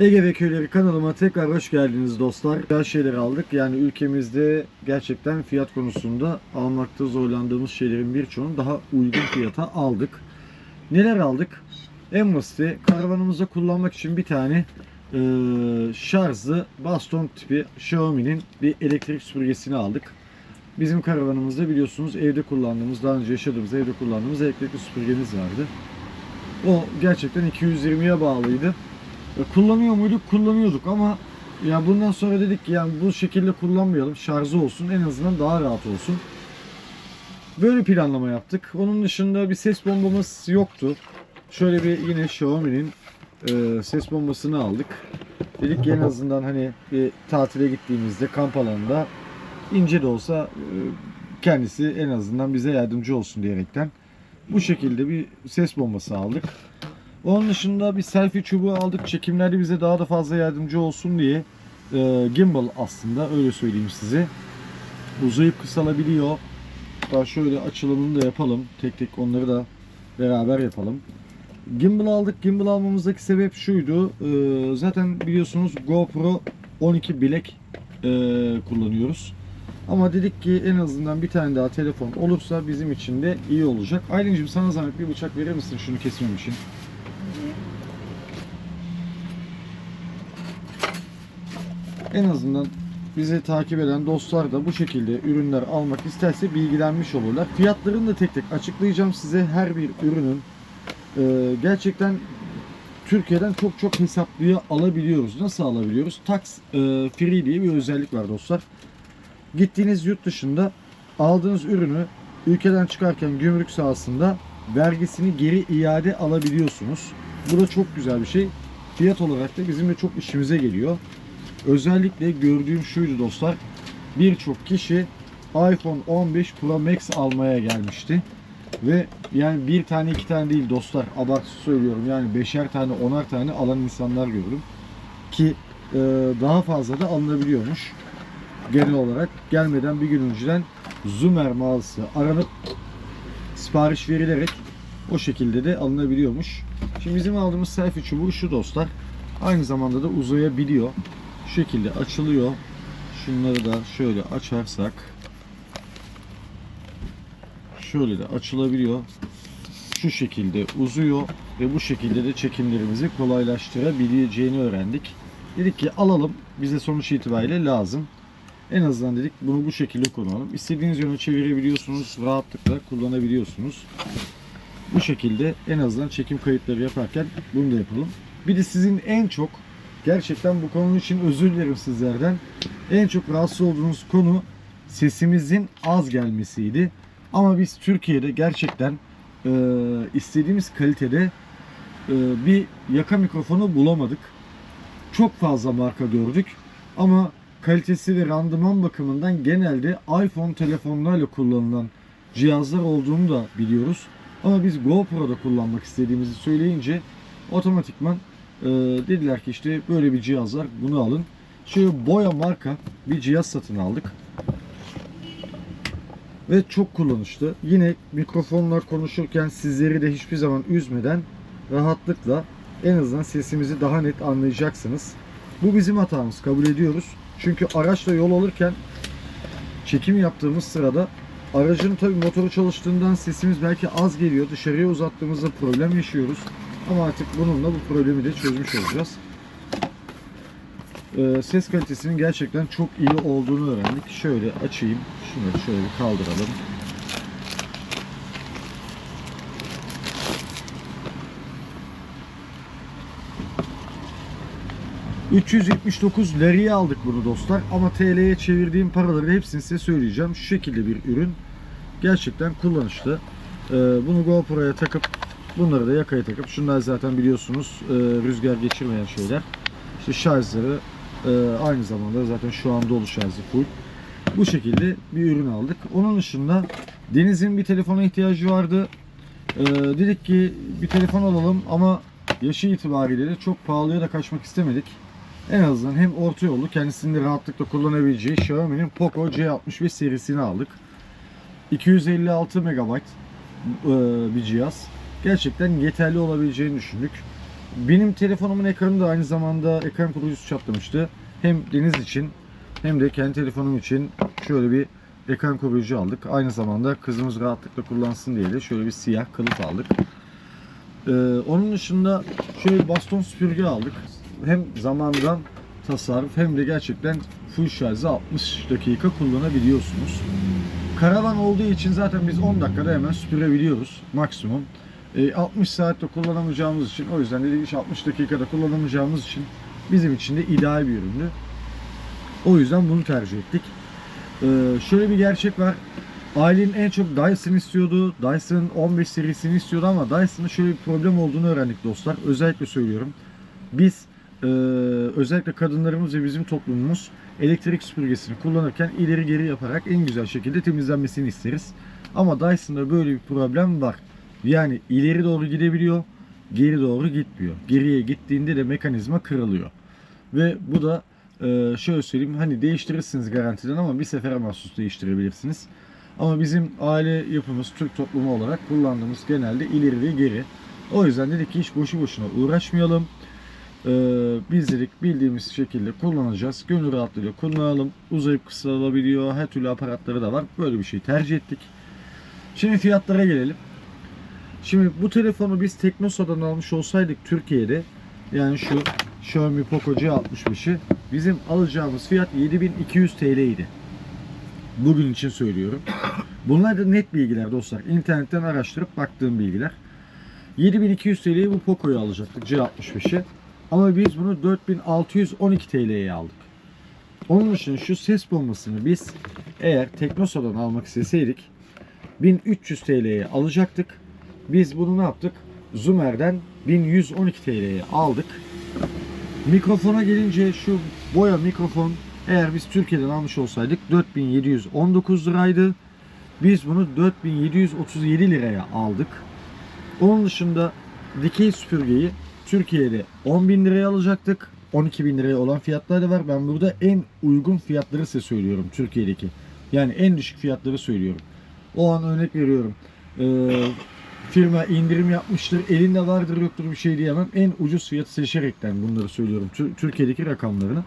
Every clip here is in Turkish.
Ege ve Köyleri kanalıma tekrar hoş geldiniz dostlar. Güzel şeyler aldık. Yani ülkemizde gerçekten fiyat konusunda almakta zorlandığımız şeylerin birçoğunu daha uygun fiyata aldık. Neler aldık? En basiti karavanımızda kullanmak için bir tane e, şarjlı baston tipi Xiaomi'nin bir elektrik süpürgesini aldık. Bizim karavanımızda biliyorsunuz evde kullandığımız, daha önce yaşadığımız evde kullandığımız elektrikli süpürgemiz vardı. O gerçekten 220'ye bağlıydı. E, Kullanıyor muyduk? Kullanıyorduk ama ya bundan sonra dedik ki yani bu şekilde kullanmayalım. Şarjı olsun en azından daha rahat olsun. Böyle planlama yaptık. Onun dışında bir ses bombamız yoktu. Şöyle bir yine Xiaomi'nin e, ses bombasını aldık. Dedik ki en azından hani bir tatile gittiğimizde kamp alanında ince de olsa e, kendisi en azından bize yardımcı olsun diyerekten bu şekilde bir ses bombası aldık. Onun dışında bir selfie çubuğu aldık. Çekimlerde bize daha da fazla yardımcı olsun diye e, gimbal aslında öyle söyleyeyim size. Uzayıp kısalabiliyor. Daha şöyle açılımını da yapalım. Tek tek onları da beraber yapalım. Gimbal aldık. Gimbal almamızdaki sebep şuydu. E, zaten biliyorsunuz GoPro 12 bilek e, kullanıyoruz. Ama dedik ki en azından bir tane daha telefon olursa bizim için de iyi olacak. Aylin'cim sana zahmet bir bıçak verir misin şunu kesmem için? En azından bizi takip eden dostlar da bu şekilde ürünler almak isterse bilgilenmiş olurlar. Fiyatlarını da tek tek açıklayacağım size. Her bir ürünün e, gerçekten Türkiye'den çok çok hesaplıya alabiliyoruz. Nasıl alabiliyoruz? Tax e, free diye bir özellik var dostlar. Gittiğiniz yurt dışında aldığınız ürünü ülkeden çıkarken gümrük sahasında vergisini geri iade alabiliyorsunuz. Bu da çok güzel bir şey. Fiyat olarak da bizim de çok işimize geliyor. Özellikle gördüğüm şuydu dostlar. Birçok kişi iPhone 15 Pro Max almaya gelmişti. Ve yani bir tane iki tane değil dostlar abartı söylüyorum yani beşer tane onar tane alan insanlar gördüm. Ki e, daha fazla da alınabiliyormuş. Genel olarak gelmeden bir gün önceden Zumer mağazası aranıp sipariş verilerek o şekilde de alınabiliyormuş. Şimdi bizim aldığımız selfie çubuğu şu dostlar. Aynı zamanda da uzayabiliyor. Şu şekilde açılıyor. Şunları da şöyle açarsak şöyle de açılabiliyor. Şu şekilde uzuyor ve bu şekilde de çekimlerimizi kolaylaştırabileceğini öğrendik. Dedik ki alalım. Bize sonuç itibariyle lazım. En azından dedik bunu bu şekilde kullanalım. İstediğiniz yöne çevirebiliyorsunuz. Rahatlıkla kullanabiliyorsunuz. Bu şekilde en azından çekim kayıtları yaparken bunu da yapalım. Bir de sizin en çok gerçekten bu konu için özür dilerim sizlerden. En çok rahatsız olduğunuz konu sesimizin az gelmesiydi. Ama biz Türkiye'de gerçekten e, istediğimiz kalitede e, bir yaka mikrofonu bulamadık. Çok fazla marka gördük ama kalitesi ve randıman bakımından genelde iPhone telefonlarla kullanılan cihazlar olduğunu da biliyoruz. Ama biz GoPro'da kullanmak istediğimizi söyleyince otomatikman e, dediler ki işte böyle bir cihaz var bunu alın. Şöyle Boya marka bir cihaz satın aldık. Ve çok kullanışlı. Yine mikrofonlar konuşurken sizleri de hiçbir zaman üzmeden rahatlıkla en azından sesimizi daha net anlayacaksınız. Bu bizim hatamız kabul ediyoruz. Çünkü araçla yol alırken çekim yaptığımız sırada aracın tabi motoru çalıştığından sesimiz belki az geliyor. Dışarıya uzattığımızda problem yaşıyoruz. Ama artık bununla bu problemi de çözmüş olacağız. Ee, ses kalitesinin gerçekten çok iyi olduğunu öğrendik. Şöyle açayım. Şunu şöyle bir kaldıralım. ...379 liraya aldık bunu dostlar. Ama TL'ye çevirdiğim paraları hepsini size söyleyeceğim. Şu şekilde bir ürün. Gerçekten kullanışlı. Ee, bunu GoPro'ya takıp... ...bunları da yakaya takıp... ...şunlar zaten biliyorsunuz e, rüzgar geçirmeyen şeyler. İşte şarjları ee, aynı zamanda zaten şu an dolu şarjı full. Bu şekilde bir ürün aldık. Onun dışında Deniz'in bir telefona ihtiyacı vardı. Ee, dedik ki bir telefon alalım ama yaşı itibariyle de çok pahalıya da kaçmak istemedik. En azından hem orta yolu kendisini de rahatlıkla kullanabileceği Xiaomi'nin Poco C65 serisini aldık. 256 MB e, bir cihaz. Gerçekten yeterli olabileceğini düşündük. benim telefonumun ekranı da aynı zamanda ekran koruyucusu çatlamıştı. Hem deniz için hem de kendi telefonum için şöyle bir ekran koruyucu aldık. Aynı zamanda kızımız rahatlıkla kullansın diye de şöyle bir siyah kılıf aldık. Ee, onun dışında şöyle bir baston süpürge aldık. Hem zamandan tasarruf hem de gerçekten full şarjı 60 dakika kullanabiliyorsunuz. Karavan olduğu için zaten biz 10 dakikada hemen süpürebiliyoruz maksimum. E, 60 saatte kullanamayacağımız için o yüzden dedik ki 60 dakikada kullanamayacağımız için bizim için de ideal bir üründü. O yüzden bunu tercih ettik. Ee, şöyle bir gerçek var. Ailenin en çok Dyson istiyordu. Dyson 15 serisini istiyordu ama Dyson'ın şöyle bir problem olduğunu öğrendik dostlar. Özellikle söylüyorum. Biz e, özellikle kadınlarımız ve bizim toplumumuz elektrik süpürgesini kullanırken ileri geri yaparak en güzel şekilde temizlenmesini isteriz. Ama Dyson'da böyle bir problem var. Yani ileri doğru gidebiliyor, geri doğru gitmiyor. Geriye gittiğinde de mekanizma kırılıyor. Ve bu da e, şöyle söyleyeyim hani değiştirirsiniz garantiden ama bir sefere mahsus değiştirebilirsiniz. Ama bizim aile yapımız Türk toplumu olarak kullandığımız genelde ileri ve geri. O yüzden dedik ki hiç boşu boşuna uğraşmayalım. Ee, biz dedik bildiğimiz şekilde kullanacağız. Gönül rahatlığıyla kullanalım. Uzayıp kısalabiliyor. Her türlü aparatları da var. Böyle bir şey tercih ettik. Şimdi fiyatlara gelelim. Şimdi bu telefonu biz Teknosa'dan almış olsaydık Türkiye'de yani şu Xiaomi Poco C65'i bizim alacağımız fiyat 7200 TL idi. Bugün için söylüyorum. Bunlar da net bilgiler dostlar. İnternetten araştırıp baktığım bilgiler. 7200 TL'ye bu Poco'yu alacaktık C65'i. Ama biz bunu 4612 TL'ye aldık. Onun için şu ses bombasını biz eğer Teknosa'dan almak isteseydik 1300 TL'ye alacaktık. Biz bunu ne yaptık? Zoomer'den 1112 TL'ye aldık. Mikrofona gelince şu boya mikrofon eğer biz Türkiye'den almış olsaydık 4719 liraydı. Biz bunu 4737 liraya aldık. Onun dışında dikey süpürgeyi Türkiye'de 10.000 liraya alacaktık. 12.000 liraya olan fiyatlar da var. Ben burada en uygun fiyatları size söylüyorum Türkiye'deki. Yani en düşük fiyatları söylüyorum. O an örnek veriyorum. Ee, firma indirim yapmıştır. Elinde vardır yoktur bir şey diyemem. En ucuz fiyatı seçerekten bunları söylüyorum. Tür- Türkiye'deki rakamlarını.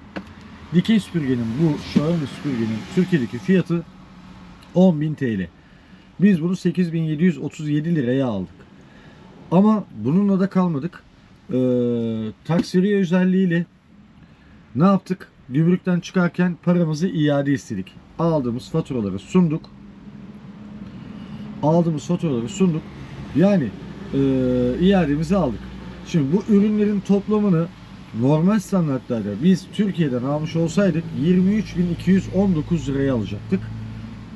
Dikey süpürgenin bu Xiaomi süpürgenin Türkiye'deki fiyatı 10.000 TL. Biz bunu 8737 liraya aldık. Ama bununla da kalmadık. Ee, taksiriye özelliğiyle ne yaptık? Gümrükten çıkarken paramızı iade istedik. Aldığımız faturaları sunduk. Aldığımız faturaları sunduk. Yani e, iademizi aldık. Şimdi bu ürünlerin toplamını normal standartlarda biz Türkiye'den almış olsaydık 23.219 liraya alacaktık.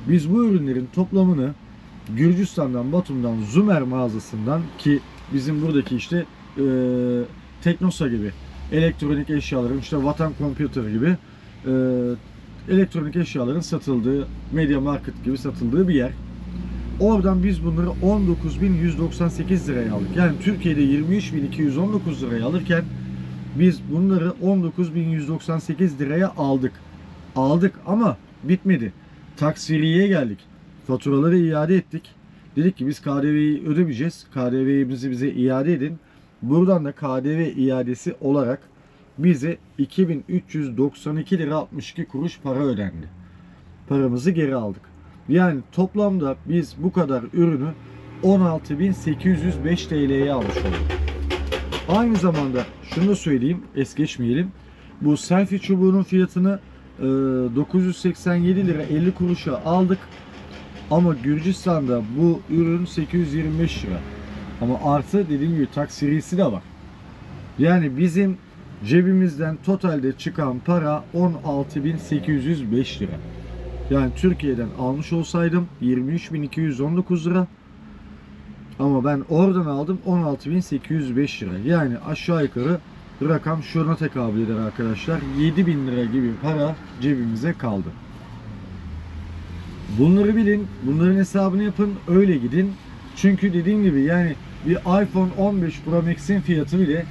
Biz bu ürünlerin toplamını Gürcistan'dan, Batum'dan, Zumer mağazasından ki bizim buradaki işte e, Teknosa gibi elektronik eşyaların işte Vatan Computer gibi e, elektronik eşyaların satıldığı Media Market gibi satıldığı bir yer. Oradan biz bunları 19.198 liraya aldık. Yani Türkiye'de 23.219 liraya alırken biz bunları 19.198 liraya aldık. Aldık ama bitmedi. Taksiriye geldik. Faturaları iade ettik. Dedik ki biz KDV'yi ödemeyeceğiz. KDV'mizi bize iade edin. Buradan da KDV iadesi olarak bize 2392 lira 62 kuruş para ödendi. Paramızı geri aldık. Yani toplamda biz bu kadar ürünü 16.805 TL'ye almış olduk. Aynı zamanda şunu da söyleyeyim, es geçmeyelim. Bu selfie çubuğunun fiyatını e, 987 lira 50 kuruşa aldık. Ama Gürcistan'da bu ürün 825 lira. Ama artı dediğim gibi taksirisi de var. Yani bizim cebimizden totalde çıkan para 16.805 lira. Yani Türkiye'den almış olsaydım 23.219 lira. Ama ben oradan aldım 16.805 lira. Yani aşağı yukarı rakam şuna tekabül eder arkadaşlar. 7.000 lira gibi para cebimize kaldı. Bunları bilin, bunların hesabını yapın, öyle gidin. Çünkü dediğim gibi yani bir iPhone 15 Pro Max'in fiyatı bile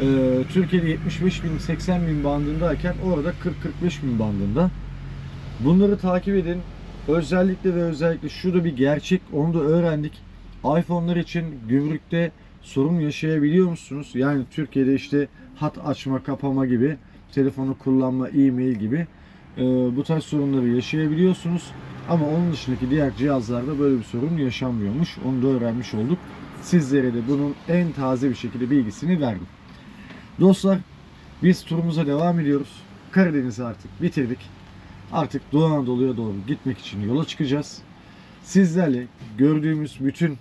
e, Türkiye'de 75 bin 80 bin bandındayken orada 40-45 bin bandında. Bunları takip edin. Özellikle ve özellikle şu bir gerçek. Onu da öğrendik. iPhone'lar için gümrükte sorun yaşayabiliyor musunuz? Yani Türkiye'de işte hat açma, kapama gibi, telefonu kullanma, e-mail gibi e, bu tarz sorunları yaşayabiliyorsunuz. Ama onun dışındaki diğer cihazlarda böyle bir sorun yaşanmıyormuş. Onu da öğrenmiş olduk. Sizlere de bunun en taze bir şekilde bilgisini verdim. Dostlar biz turumuza devam ediyoruz. Karadeniz'i artık bitirdik. Artık Doğu Anadolu'ya doğru gitmek için yola çıkacağız. Sizlerle gördüğümüz bütün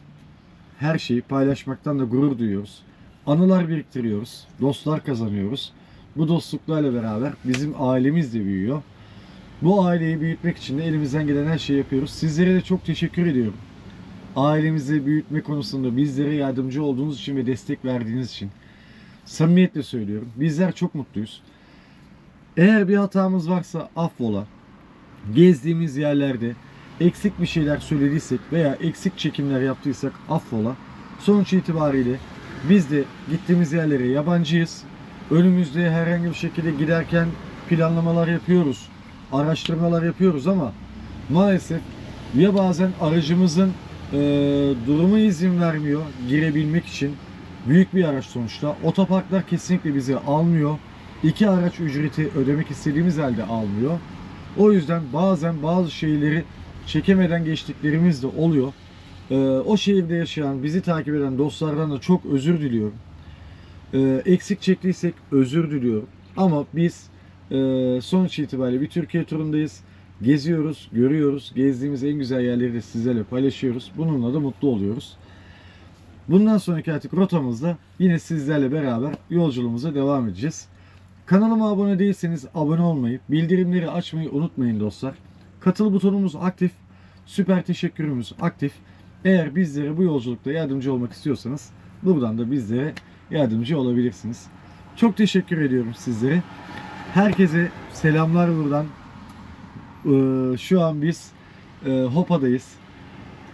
her şeyi paylaşmaktan da gurur duyuyoruz. Anılar biriktiriyoruz. Dostlar kazanıyoruz. Bu dostluklarla beraber bizim ailemiz de büyüyor. Bu aileyi büyütmek için de elimizden gelen her şeyi yapıyoruz. Sizlere de çok teşekkür ediyorum. Ailemizi büyütme konusunda bizlere yardımcı olduğunuz için ve destek verdiğiniz için. Samimiyetle söylüyorum. Bizler çok mutluyuz. Eğer bir hatamız varsa affola. Gezdiğimiz yerlerde eksik bir şeyler söylediysek veya eksik çekimler yaptıysak affola. Sonuç itibariyle biz de gittiğimiz yerlere yabancıyız. Önümüzde herhangi bir şekilde giderken planlamalar yapıyoruz. Araştırmalar yapıyoruz ama maalesef ya bazen aracımızın e, durumu izin vermiyor girebilmek için. Büyük bir araç sonuçta. Otoparklar kesinlikle bizi almıyor. İki araç ücreti ödemek istediğimiz halde almıyor. O yüzden bazen bazı şeyleri çekemeden geçtiklerimiz de oluyor. Ee, o şehirde yaşayan, bizi takip eden dostlardan da çok özür diliyorum. Ee, eksik çektiysek özür diliyorum. Ama biz e, sonuç itibariyle bir Türkiye turundayız. Geziyoruz, görüyoruz. Gezdiğimiz en güzel yerleri de sizlerle paylaşıyoruz. Bununla da mutlu oluyoruz. Bundan sonraki artık rotamızda yine sizlerle beraber yolculuğumuza devam edeceğiz. Kanalıma abone değilseniz abone olmayı, bildirimleri açmayı unutmayın dostlar. Katıl butonumuz aktif, süper teşekkürümüz aktif. Eğer bizlere bu yolculukta yardımcı olmak istiyorsanız buradan da bizlere yardımcı olabilirsiniz. Çok teşekkür ediyorum sizlere. Herkese selamlar buradan. Ee, Şu an biz e, Hopa'dayız.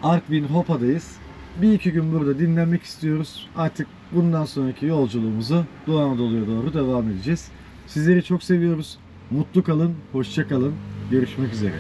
Artvin Hopa'dayız. Bir iki gün burada dinlenmek istiyoruz. Artık bundan sonraki yolculuğumuzu Doğu Anadolu'ya doğru devam edeceğiz. Sizleri çok seviyoruz. Mutlu kalın, hoşça kalın. Görüşmek üzere.